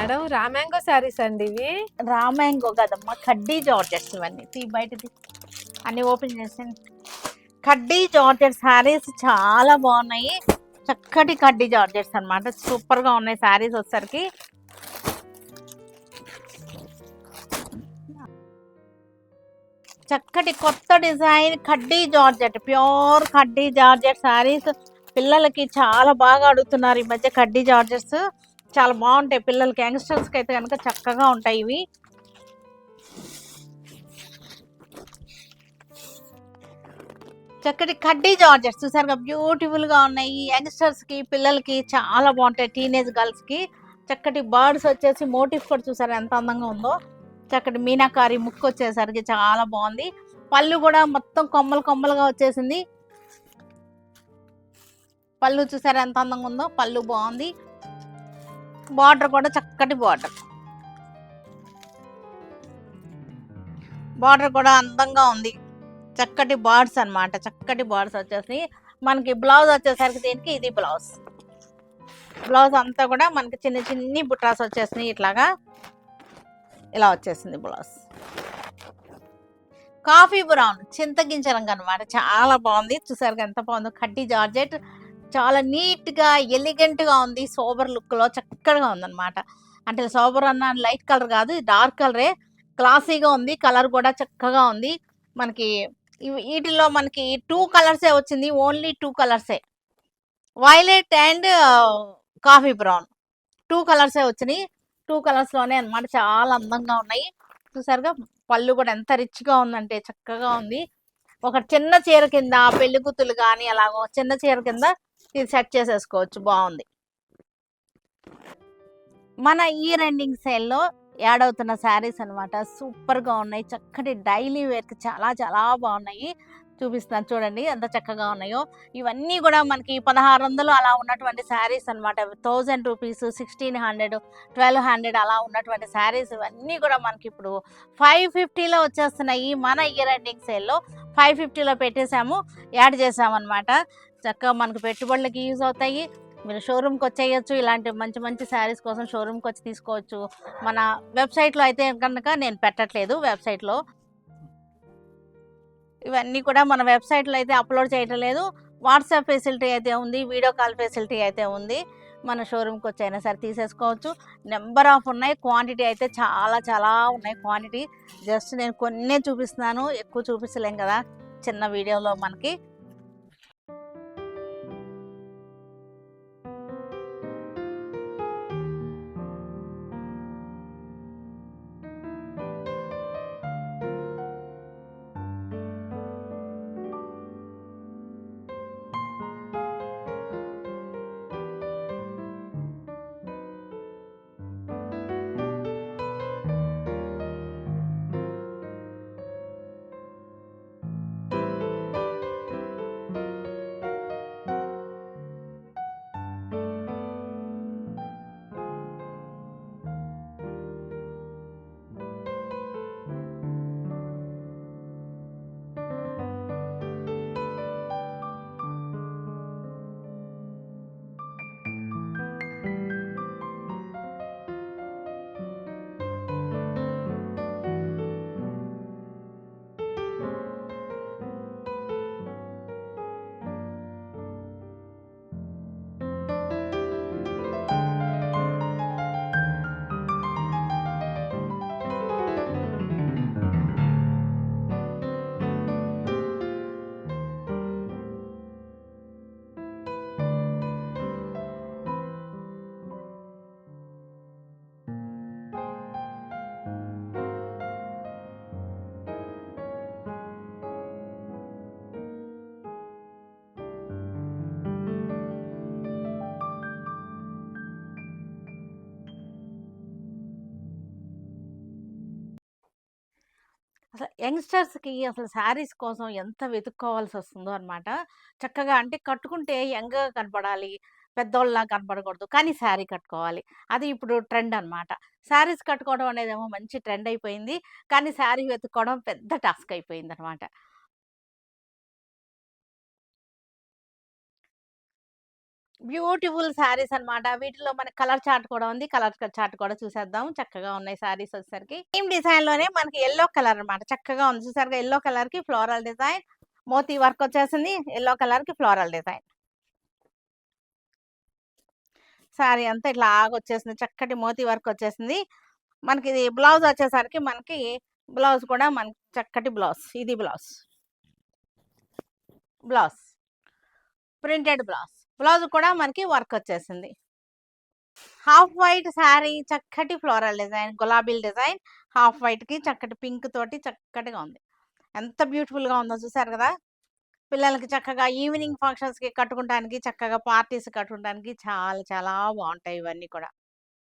Madam రామాంగో saris అండి ఇవి? రామాంగో కదమ్మా కడ్డీ జార్జెట్స్ ఇవన్నీ. తీ బయటది. అన్ని ఓపెన్ చేసాను కడ్డీ జార్జెట్ శారీస్ చాలా బాగున్నాయి. చక్కటి కడ్డీ జార్జెట్స్ అన్నమాట. సూపర్గా ఉన్నాయి శారీస్ వచ్చేసరికి. చక్కటి కొత్త డిజైన్ కడ్డీ జార్జెట్ ప్యూర్ కడ్డీ జార్జెట్ శారీస్. పిల్లలకి చాలా బాగా అడుగుతున్నారు ఈ మధ్య కడ్డీ జార్జెట్స్. చాలా బాగుంటాయి. పిల్లలకి యంగ్స్టర్స్కి అయితే కనుక చక్కగా ఉంటాయి ఇవి. చక్కటి కడ్డీ జార్జెట్స్ చూసారుగా? బ్యూటిఫుల్గా ఉన్నాయి. యంగ్స్టర్స్కి పిల్లలకి చాలా బాగుంటాయి. టీనేజ్ గర్ల్స్కి. చక్కటి బర్డ్స్ వచ్చేసి మోటివ్ కూడా చూసారు? ఎంత అందంగా ఉందో. చక్కటి మీనాకారి ముక్కు వచ్చేసరికి చాలా బాగుంది. పళ్ళు కూడా మొత్తం కొమ్మలు కొమ్మలుగా వచ్చేసింది. పళ్ళు చూసారు? ఎంత అందంగా ఉందో. పళ్ళు బాగుంది. బార్డర్ కూడా చక్కటి బార్డర్. బార్డర్ కూడా అందంగా ఉంది. చక్కటి బార్డ్స్ అన్నమాట. చక్కటి బార్డ్స్ వచ్చేసి మనకి బ్లౌజ్ వచ్చేసరికి దీనికి ఇది బ్లౌజ్. బ్లౌజ్ అంతా కూడా మనకి చిన్న చిన్ని బుట్రాస్ వచ్చేసినాయి ఇట్లాగా. ఇలా వచ్చేసింది బ్లౌజ్. కాఫీ బ్రౌన్ చింతగించరంగా అనమాట చాలా బాగుంది. చూసారు ఎంత బాగుందో. కడ్డీ జార్జెట్ చాలా నీట్గా ఎలిగెంట్గా ఉంది. సోబర్ లుక్లో చక్కగా ఉందన్నమాట. అంటే సోబర్ అన్న లైట్ కలర్ కాదు డార్క్ కలరే. క్లాసీగా ఉంది కలర్ కూడా చక్కగా ఉంది. మనకి వీటిలో మనకి టూ కలర్సే వచ్చింది. ఓన్లీ టూ కలర్సే. Violet and coffee brown. Two కలర్సే వచ్చినాయి. టూ కలర్స్లోనే అన్నమాట చాలా అందంగా ఉన్నాయి. చూసారుగా? పళ్ళు కూడా ఎంత రిచ్గా ఉందంటే చక్కగా ఉంది. ఒక చిన్న చీర కింద పెళ్ళి గుత్తులు కానీ అలాగో చిన్న చీర కింద ఇది సెట్ చేసేసుకోవచ్చు. బాగుంది మన ఈ రెండింగ్ సేల్లో యాడ్ అవుతున్న శారీస్ అనమాట సూపర్గా ఉన్నాయి. చక్కటి డైలీ వేర్కి చాలా చాలా బాగున్నాయి చూపిస్తాను చూడండి ఎంత చక్కగా ఉన్నాయో. ఇవన్నీ కూడా మనకి పదహారు వందలు అలా ఉన్నటువంటి శారీస్ అనమాట thousand rupees sixteen hundred twelve hundred అలా ఉన్నటువంటి శారీస్ ఇవన్నీ కూడా మనకి ఇప్పుడు ఫైవ్ ఫిఫ్టీలో వచ్చేస్తున్నాయి. మన ఇయర్ ఎండింగ్ సేల్లో ఫైవ్ ఫిఫ్టీలో పెట్టేసాము యాడ్ చేసామన్నమాట. చక్కగా మనకు పెట్టుబడులకి యూజ్ అవుతాయి. మీరు షోరూమ్కి వచ్చేయచ్చు. ఇలాంటి మంచి మంచి శారీస్ కోసం షోరూమ్కి వచ్చి తీసుకోవచ్చు. మన వెబ్సైట్లో అయితే కనుక నేను పెట్టట్లేదు వెబ్సైట్లో. ఇవన్నీ కూడా మన వెబ్సైట్లో అయితే అప్లోడ్ చేయటం లేదు వాట్సాప్ ఫెసిలిటీ అయితే ఉంది. వీడియో కాల్ ఫెసిలిటీ అయితే ఉంది. మన షోరూమ్కి వచ్చి అయినా సరే తీసేసుకోవచ్చు. నెంబర్ ఆఫ్ ఉన్నాయి. క్వాంటిటీ అయితే చాలా చాలా ఉన్నాయి. క్వాంటిటీ జస్ట్ నేను కొన్నే చూపిస్తున్నాను. ఎక్కువ చూపించలేం కదా. చిన్న వీడియోలో మనకి. అసలు యంగ్స్టర్స్కి అసలు శారీస్ కోసం ఎంత వెతుక్కోవాల్సి వస్తుందో అనమాట చక్కగా అంటే కట్టుకుంటే యంగ్గా కనపడాలి పెద్దోళ్ళలా కనపడకూడదు కానీ శారీ కట్టుకోవాలి. అది ఇప్పుడు ట్రెండ్ అనమాట శారీస్ కట్టుకోవడం అనేది ఏమో మంచి ట్రెండ్ అయిపోయింది కానీ శారీ వెతుక్కోవడం పెద్ద టాస్క్ అయిపోయింది అనమాట బ్యూటిఫుల్ శారీస్ అన్నమాట. వీటిలో మన కలర్ చార్ట్ కూడా ఉంది. కలర్ చార్ట్ కూడా చూసేద్దాం. చక్కగా ఉన్నాయి శారీస్ వచ్చేసరికి. సేమ్ డిజైన్లోనే మనకి ఎల్లో కలర్ అనమాట చక్కగా ఉంది. చూసారుగా ఎల్లో కలర్కి ఫ్లోరల్ డిజైన్. మోతీ వర్క్ వచ్చేసింది. ఎల్లో కలర్కి ఫ్లోరల్ డిజైన్. శారీ అంతా ఇట్లా ఆగొచ్చేసింది చక్కటి మోతీ వర్క్ వచ్చేసింది. మనకి ఇది బ్లౌజ్ వచ్చేసరికి మనకి బ్లౌజ్ కూడా మనకి చక్కటి బ్లౌజ్. ఇది blouse. Blouse. Printed blouse. Blouse కూడా మనకి వర్క్ వచ్చేసింది. హాఫ్ వైట్ శారీ చక్కటి ఫ్లోరల్ డిజైన్ గులాబీల డిజైన్ హాఫ్ వైట్కి చక్కటి పింక్ తోటి చక్కటిగా ఉంది. ఎంత బ్యూటిఫుల్గా ఉందో చూసారు కదా! పిల్లలకి చక్కగా ఈవినింగ్ ఫంక్షన్స్కి చక్కగా పార్టీస్ కట్టుకోవడానికి చాలా చాలా బాగుంటాయి ఇవన్నీ కూడా.